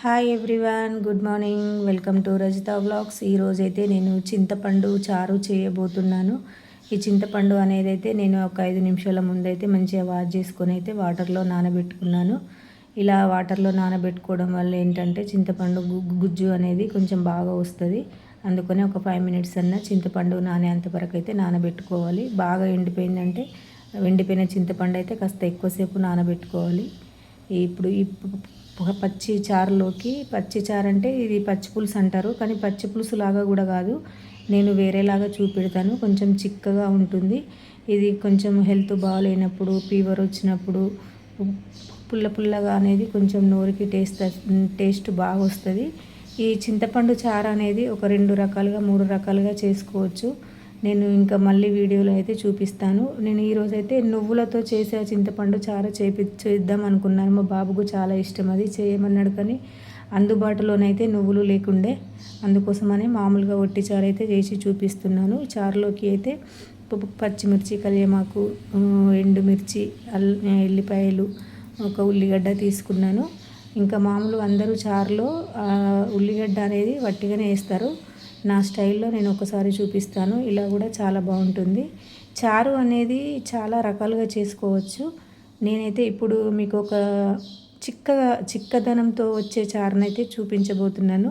Hi everyone good morning welcome to Rajitha blogs ఈరోజు అయితే నేను చింతపండు చారు చేయబోతున్నాను. ఈ చింతపండు అనేది అయితే నేను ఒక ఐదు నిమిషాల ముందు అయితే మంచిగా వాష్ చేసుకొని అయితే వాటర్లో నానబెట్టుకున్నాను. ఇలా వాటర్లో నానబెట్టుకోవడం వల్ల ఏంటంటే చింతపండు గుజ్జు అనేది కొంచెం బాగా వస్తుంది. అందుకని ఒక ఫైవ్ మినిట్స్ అన్న చింతపండు నానేంత వరకు అయితే నానబెట్టుకోవాలి. బాగా ఎండిపోయిందంటే ఎండిపోయిన చింతపండు అయితే కాస్త ఎక్కువసేపు నానబెట్టుకోవాలి. ఇప్పుడు ఒక పచ్చి చారులోకి పచ్చి చారు అంటే ఇది పచ్చి పులుసు అంటారు కానీ పచ్చి పులుసు లాగా కూడా కాదు. నేను వేరేలాగా చూపెడతాను కొంచెం చిక్కగా ఉంటుంది. ఇది కొంచెం హెల్త్ బాగాలేనప్పుడు ఫీవర్ వచ్చినప్పుడు పుల్ల పుల్లగా అనేది కొంచెం నోరుకి టేస్ట్ టేస్ట్ బాగా వస్తుంది. ఈ చింతపండు చారు అనేది ఒక రెండు రకాలుగా మూడు రకాలుగా చేసుకోవచ్చు. నేను ఇంకా మళ్ళీ వీడియోలో అయితే చూపిస్తాను. నేను ఈరోజు అయితే నువ్వులతో చేసే చింతపండు చారు చేపి చేద్దాం అనుకున్నాను. మా బాబుకు చాలా ఇష్టం అది. చేయమన్నాడు కానీ అందుబాటులోనైతే నువ్వులు లేకుండే. అందుకోసమని మామూలుగా ఒట్టి చారు అయితే చేసి చూపిస్తున్నాను. చారులోకి అయితే పచ్చిమిర్చి కలియమాకు ఎండుమిర్చి అల్ ఎల్లిపాయలు ఒక ఉల్లిగడ్డ తీసుకున్నాను. ఇంకా మామూలు అందరూ చారులో ఉల్లిగడ్డ అనేది వట్టిగానే వేస్తారు. నా స్టైల్లో నేను ఒకసారి చూపిస్తాను. ఇలా కూడా చాలా బాగుంటుంది. చారు అనేది చాలా రకాలుగా చేసుకోవచ్చు. నేనైతే ఇప్పుడు మీకు ఒక చిక్కగా చిక్కదనంతో వచ్చే చారునైతే చూపించబోతున్నాను.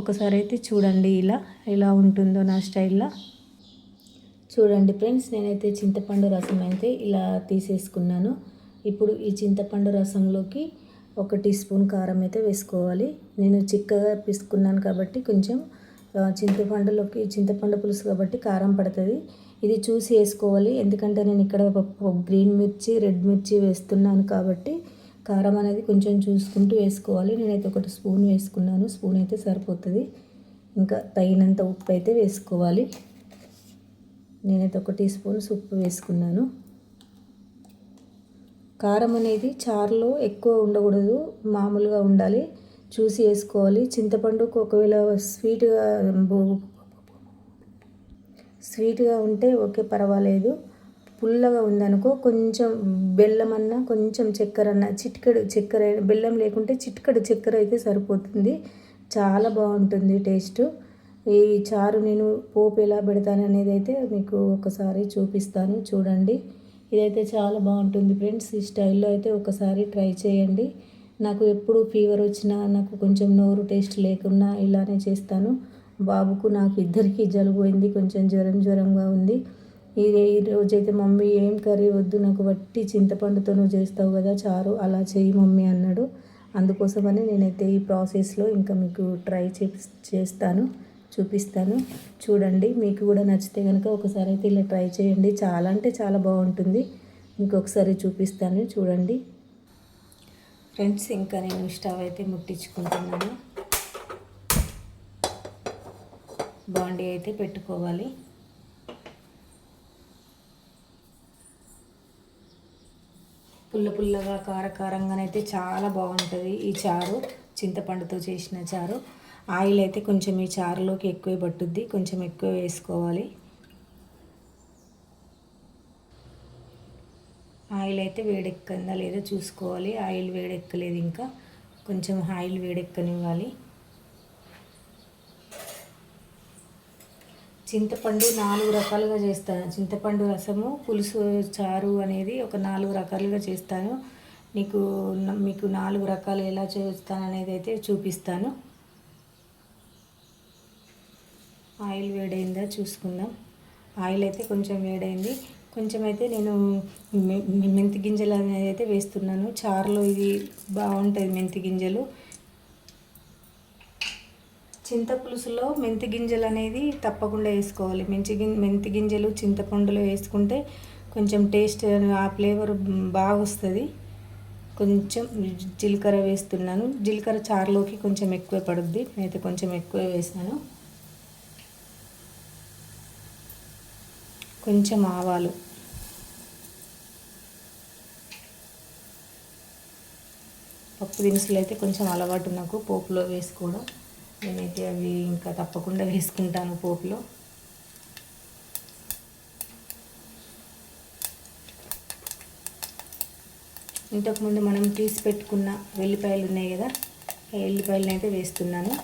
ఒకసారి అయితే చూడండి ఇలా ఎలా ఉంటుందో నా స్టైల్లో. చూడండి ఫ్రెండ్స్ నేనైతే చింతపండు రసం అయితే ఇలా తీసేసుకున్నాను. ఇప్పుడు ఈ చింతపండు రసంలోకి ఒక టీ స్పూన్ కారం అయితే వేసుకోవాలి. నేను చిక్కగా పిసుకున్నాను కాబట్టి కొంచెం చింతపండులోకి చింతపండు పులుసు కాబట్టి కారం పడుతుంది. ఇది చూసి వేసుకోవాలి. ఎందుకంటే నేను ఇక్కడ గ్రీన్ మిర్చి రెడ్ మిర్చి వేస్తున్నాను కాబట్టి కారం అనేది కొంచెం చూసుకుంటూ వేసుకోవాలి. నేనైతే ఒకటి స్పూన్ వేసుకున్నాను. స్పూన్ అయితే సరిపోతుంది. ఇంకా తగినంత ఉప్పు అయితే వేసుకోవాలి. నేనైతే ఒక టీ స్పూన్స్ ఉప్పు వేసుకున్నాను. కారం అనేది చారులో ఎక్కువ ఉండకూడదు. మామూలుగా ఉండాలి. చూసి వేసుకోవాలి. చింతపండుకు ఒకవేళ స్వీట్గా స్వీట్గా ఉంటే ఓకే పర్వాలేదు. పుల్లగా ఉందనుకో కొంచెం బెల్లం అన్న కొంచెం చక్కెర అన్న చిట్కడు చక్కెర బెల్లం లేకుంటే చిట్కడు చక్కెర అయితే సరిపోతుంది. చాలా బాగుంటుంది టేస్ట్. ఈ చారు నేను పోపు ఎలా పెడతాను అనేది అయితే మీకు ఒకసారి చూపిస్తాను చూడండి. ఇదైతే చాలా బాగుంటుంది ఫ్రెండ్స్. ఈ స్టైల్లో అయితే ఒకసారి ట్రై చేయండి. నాకు ఎప్పుడు ఫీవర్ వచ్చినా నాకు కొంచెం నోరు టేస్ట్ లేకున్నా ఇలానే చేస్తాను. బాబుకు నాకు ఇద్దరికీ జలుబు అయింది కొంచెం జ్వరం జ్వరంగా ఉంది. ఈ రోజైతే మమ్మీ ఏం కర్రీ వద్దు నాకు వట్టి చింతపండుతో నువ్వు చేస్తావు కదా చారు అలా చేయి మమ్మీ అన్నాడు. అందుకోసమని నేనైతే ఈ ప్రాసెస్లో ఇంకా మీకు ట్రై చేస్తాను చూపిస్తాను. చూడండి మీకు కూడా నచ్చితే కనుక ఒకసారి అయితే ఇలా ట్రై చేయండి. చాలా అంటే చాలా బాగుంటుంది. ఇంకొకసారి చూపిస్తాను చూడండి. ఫ్రెండ్స్ ఇంకా నేను స్టవ్ అయితే ముట్టించుకుంటున్నాను. బాండీ అయితే పెట్టుకోవాలి. పుల్ల పుల్లగా కారకారంగానైతే చాలా బాగుంటుంది ఈ చారు చింతపండుతో చేసిన చారు. ఆయిల్ అయితే కొంచెం ఈ చారులోకి ఎక్కువ పట్టుద్ది కొంచెం ఎక్కువ వేసుకోవాలి. ఆయిల్ అయితే వేడెక్కిందా లేదా చూసుకోవాలి. ఆయిల్ వేడెక్కలేదు ఇంకా. కొంచెం ఆయిల్ వేడెక్కనివ్వాలి. చింతపండు నాలుగు రకాలుగా చేస్తాను. చింతపండు రసము పులుసు చారు అనేది ఒక నాలుగు రకాలుగా చేస్తాను. నీకు మీకు నాలుగు రకాలు ఎలా చేస్తాను అనేది అయితే చూపిస్తాను. ఆయిల్ వేడైందా చూసుకుందాం. ఆయిల్ అయితే కొంచెం వేడైంది. కొంచెం అయితే నేను మెంతి గింజలు అనేది అయితే వేస్తున్నాను. చారులో ఇది బాగుంటుంది మెంతి గింజలు. చింతపులుసులో మెంతి గింజలు అనేది తప్పకుండా వేసుకోవాలి. మెంచి గిం మెంతి గింజలు చింతపండులో వేసుకుంటే కొంచెం టేస్ట్ ఆ ఫ్లేవర్ బాగా వస్తుంది. కొంచెం జీలకర్ర వేస్తున్నాను. జీలకర్ర చారులోకి కొంచెం ఎక్కువ పడుద్ది. నేనైతే కొంచెం ఎక్కువ వేసాను. కొంచెం ఆవాలు. పప్పు దినుసులు అయితే కొంచెం అలవాటు నాకు పోపులో వేసుకోవడం. నేనైతే అవి ఇంకా తప్పకుండా వేసుకుంటాను పోపులో. ఇంతకుముందు మనం తీసి పెట్టుకున్న వెల్లిపాయలు ఉన్నాయి కదా ఎల్లిపాయలను అయితే వేస్తున్నాను.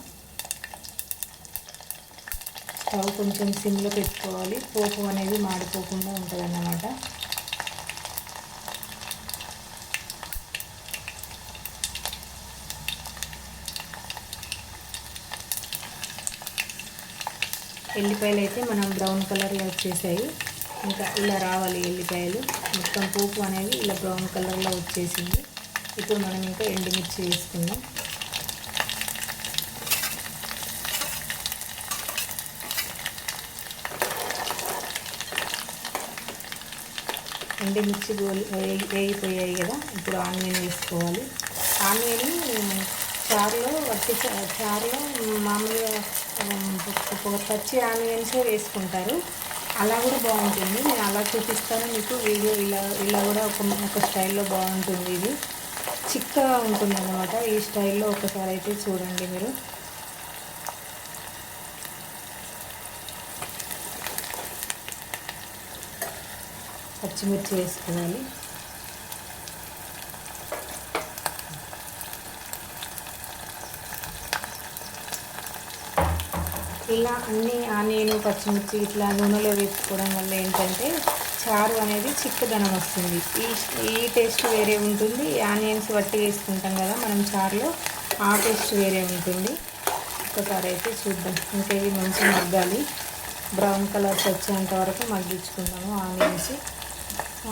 స్టవ్ కొంచెం సిమ్లో పెట్టుకోవాలి. పోపు అనేది మాడిపోకుండా ఉంటుంది అన్నమాట ఎల్లిపాయలు అయితే మనం బ్రౌన్ కలర్లో వచ్చేసాయి. ఇంకా ఇలా రావాలి ఎల్లిపాయలు. మొత్తం పోపు అనేది ఇలా బ్రౌన్ కలర్లో వచ్చేసింది. ఇప్పుడు మనం ఇంకా ఎండుమిర్చి వేసుకుందాం. ఎండుమిర్చి వేగిపోయాయి కదా ఇప్పుడు ఆనియన్ వేసుకోవాలి. ఆనియన్ చారులో వట్టి చారులో మామూలుగా పచ్చి ఆనియన్సే వేసుకుంటారు. అలా కూడా బాగుంటుంది. నేను అలా చూపిస్తాను మీకు వీడియో ఇలా ఇలా కూడా ఒక ఒక స్టైల్లో బాగుంటుంది ఇది. చిక్కగా ఉంటుంది అనమాట ఈ స్టైల్లో ఒకసారి అయితే చూడండి మీరు. పచ్చిమిర్చి వేసుకోవాలి ఇలా అన్ని ఆనియన్ పచ్చిమిర్చి ఇట్లా నూనెలో వేసుకోవడం వల్ల ఏంటంటే చారు అనేది చిక్కదనం వస్తుంది. ఈ ఈ టేస్ట్ వేరే ఉంటుంది. ఆనియన్స్ వట్టి వేసుకుంటాం కదా మనం చారులో ఆ టేస్ట్ వేరే ఉంటుంది. ఒకసారి అయితే చూద్దాం. ఇంకా ఇవి మంచిగా మగ్గాలి. బ్రౌన్ కలర్స్ వచ్చేంత వరకు మగ్గించుకుందాము ఆనియన్స్.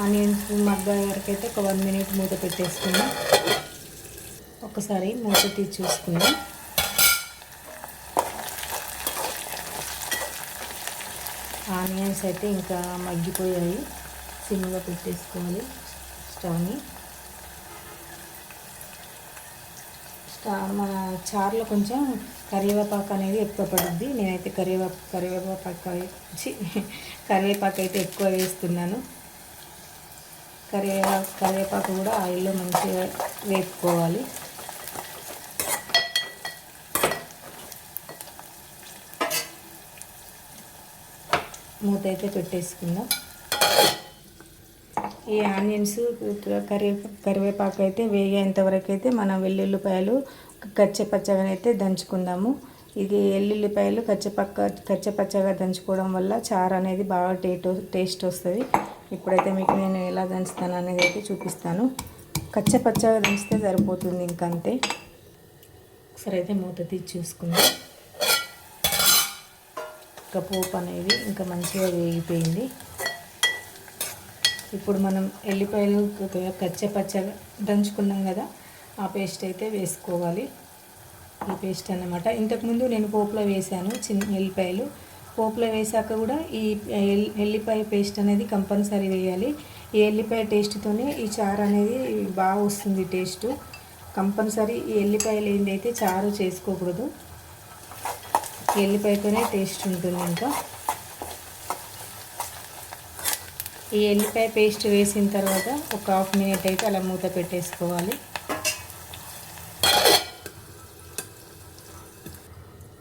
ఆనియన్స్ మగ్గాయ వరకు అయితే ఒక వన్ మినిట్ మూత పెట్టేసుకుందాం. ఒకసారి మూత తీసి చూసుకుందాం. ఆనియన్స్ అయితే ఇంకా మగ్గిపోయాయి. సిమ్లో పెట్టేసుకోవాలి స్టవ్ని. స్టవ్ మన చారులో కొంచెం కరివేపాకు అనేది ఎక్కువ పడుద్ది. నేనైతే కరివేపాకు కరివేపాకు కరివేపాకు అయితే ఎక్కువ వేస్తున్నాను. కరివేపాకు కరివేపాకు కూడా ఆయిల్లో మంచిగా వేపుకోవాలి. మూత అయితే పెట్టేసుకుందాం. ఈ ఆనియన్స్ కరివే కరివేపాకు అయితే వేగేంతవరకు అయితే మనం వెల్లుల్లిపాయలు కచ్చపచ్చగా అయితే దంచుకుందాము. ఇది ఎల్లుల్లిపాయలు కచ్చపక్క కచ్చపచ్చగా దంచుకోవడం వల్ల చారు అనేది బాగా టేటో టేస్ట్ వస్తుంది. ఇప్పుడైతే మీకు నేను ఎలా దంచుతాను అనేది అయితే చూపిస్తాను. కచ్చపచ్చగా దంచితే సరిపోతుంది ఇంకంతే. ఒకసారి అయితే మూత తీసి చూసుకుందాం. ఇంకా పోపు అనేది ఇంకా మంచిగా వేగిపోయింది. ఇప్పుడు మనం ఎల్లిపాయలు పచ్చ పచ్చగా దంచుకున్నాం కదా ఆ పేస్ట్ అయితే వేసుకోవాలి. ఈ పేస్ట్ అన్నమాట. ఇంతకుముందు నేను పోపులో వేసాను చిన్న ఎల్లిపాయలు. పోపులో వేసాక కూడా ఈ ఎల్లిపాయ పేస్ట్ అనేది కంపల్సరీ వేయాలి. ఈ ఎల్లిపాయ టేస్ట్తోనే ఈ చారు అనేది బాగా వస్తుంది టేస్ట్. కంపల్సరీ ఈ ఎల్లిపాయలు ఏంటైతే చారు చేసుకోకూడదు. ఎల్లిపాయతోనే టేస్ట్ ఉంటుంది ఇంకా. ఈ ఎల్లిపాయ పేస్ట్ వేసిన తర్వాత ఒక హాఫ్ మినిట్ అయితే అలా మూత పెట్టేసుకోవాలి.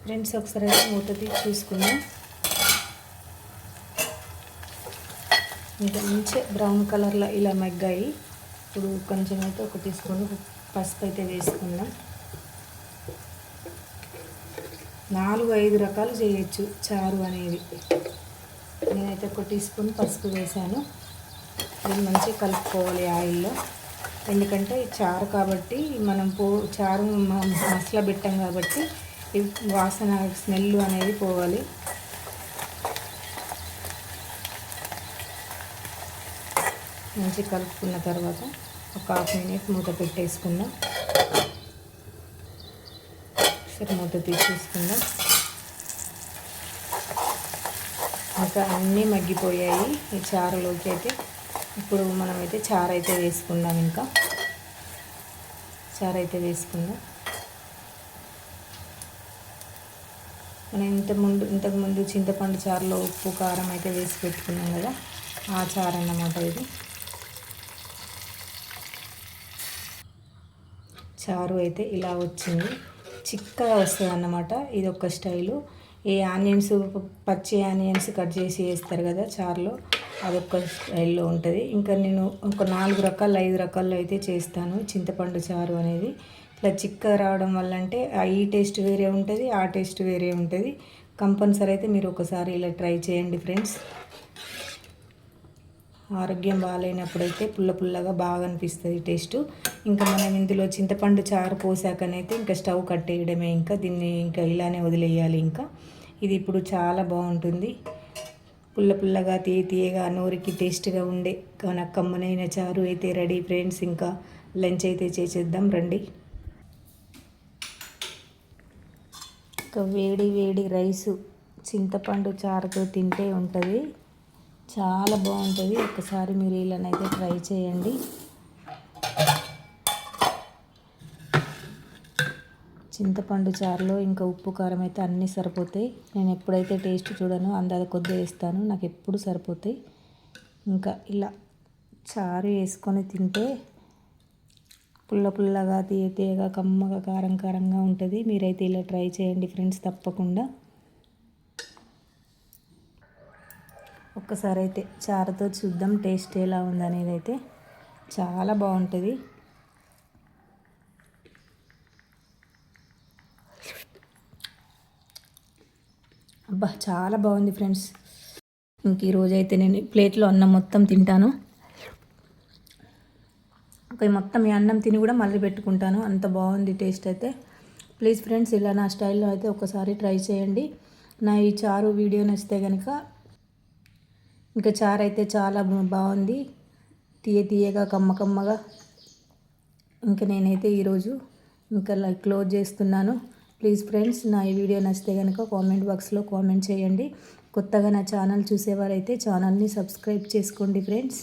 ఫ్రెండ్స్ ఒకసారి అయితే మూత తీసి చూసుకుందాం. ఇంకా మంచి బ్రౌన్ కలర్లో ఇలా మగ్గాయి. ఇప్పుడు కొంచెం అయితే ఒక టీ పసుపు అయితే వేసుకుందాం. నాలుగు ఐదు రకాలు చేయొచ్చు చారు అనేది. నేనైతే ఒక టీ స్పూన్ పసుపు వేసాను ఇది మంచిగా కలుపుకోవాలి ఆయిల్లో. ఎందుకంటే చారు కాబట్టి మనం పో చారు మసాలా పెట్టాం కాబట్టి వాసన స్మెల్ అనేది పోవాలి. మంచిగా కలుపుకున్న తర్వాత ఒక హాఫ్ మినిట్ మూత పెట్టేసుకుందాం. ఒకసారి మూత తీసేసుకుందాం. ఇంకా అన్నీ మగ్గిపోయాయి ఈ చారులోకి అయితే. ఇప్పుడు మనమైతే చారు అయితే వేసుకుందాం ఇంకా. చారు అయితే వేసుకుందాం. మనం ఇంతకుముందు ఇంతకుముందు చింతపండు చారులో ఉప్పు కారం అయితే వేసి పెట్టుకున్నాం కదా. ఆ చారు అన్నమాట ఇది. చారు అయితే ఇలా వచ్చింది. చిక్కగా వస్తుంది అన్నమాట ఇది ఒక స్టైలు. ఈ ఆనియన్స్ పచ్చి ఆనియన్స్ కట్ చేసి వేస్తారు కదా చారులో. అదొక స్టైల్లో ఉంటుంది. ఇంకా నేను ఒక నాలుగు రకాలు ఐదు రకాల్లో అయితే చేస్తాను. చింతపండు చారు అనేది. ఇట్లా చిక్కగా రావడం వల్ల అంటే ఆ ఈ టేస్ట్ వేరే ఉంటుంది ఆ టేస్ట్ వేరే ఉంటుంది. కంపల్సరీ అయితే మీరు ఒకసారి ఇలా ట్రై చేయండి ఫ్రెండ్స్. ఆరోగ్యం బాగాలేనప్పుడైతే పుల్ల పుల్లగా బాగా అనిపిస్తుంది టేస్ట్. ఇంకా మనం ఇందులో చింతపండు చారు పోసాకనైతే ఇంకా స్టవ్ కట్టేయడమే ఇంకా దీన్ని ఇంకా ఇలానే వదిలేయాలి ఇంకా. ఇది ఇప్పుడు చాలా బాగుంటుంది. పుల్ల పుల్లగా తీయ తీయగా నోరికి టేస్ట్గా ఉండే మన కమ్మనైన చారు అయితే రెడీ ఫ్రెండ్స్. ఇంకా లంచ్ అయితే చేసేద్దాం రండి. ఇంకా వేడి వేడి రైసు చింతపండు చారుతో తింటే ఉంటుంది. చాలా బాగుంటుంది. ఒకసారి మీరు ఇలానైతే ట్రై చేయండి. చింతపండు చారులో ఇంకా ఉప్పు కారం అయితే అన్నీ సరిపోతాయి. నేను ఎప్పుడైతే టేస్ట్ చూడను అందాద కొద్దిగా వేస్తాను. నాకు ఎప్పుడు సరిపోతాయి. ఇంకా ఇలా చారు వేసుకొని తింటే పుల్ల పుల్లగా తీయ తీయగా కమ్మగా కారం కారంగా ఉంటుంది. మీరైతే ఇలా ట్రై చేయండి ఫ్రెండ్స్ తప్పకుండా. ఒక్కసారి అయితే చారుతో చూద్దాం టేస్ట్ ఎలా ఉందనేది అయితే చాలా బాగుంటుంది. అబ్బా చాలా బాగుంది ఫ్రెండ్స్. ఇంక ఈరోజు అయితే నేను ప్లేట్లో అన్నం మొత్తం తింటాను. ఒక మొత్తం ఈ అన్నం తిని కూడా మళ్ళీ పెట్టుకుంటాను. అంత బాగుంది టేస్ట్ అయితే. ప్లీజ్ ఫ్రెండ్స్ ఇలా నా స్టైల్లో అయితే ఒకసారి ట్రై చేయండి. నా ఈ చారు వీడియో నచ్చితే కనుక ఇంకా చారు అయితే చాలా బాగుంది. తీయ తీయగా కమ్మ కమ్మగా. ఇంకా నేనైతే ఈరోజు ఇంకా క్లోజ్ చేస్తున్నాను. ప్లీజ్ ఫ్రెండ్స్ నా ఈ వీడియో నచ్చితే కనుక కామెంట్ బాక్స్లో కామెంట్ చేయండి. కొత్తగా నా ఛానల్ చూసేవారైతే ఛానల్ని సబ్స్క్రైబ్ చేసుకోండి ఫ్రెండ్స్.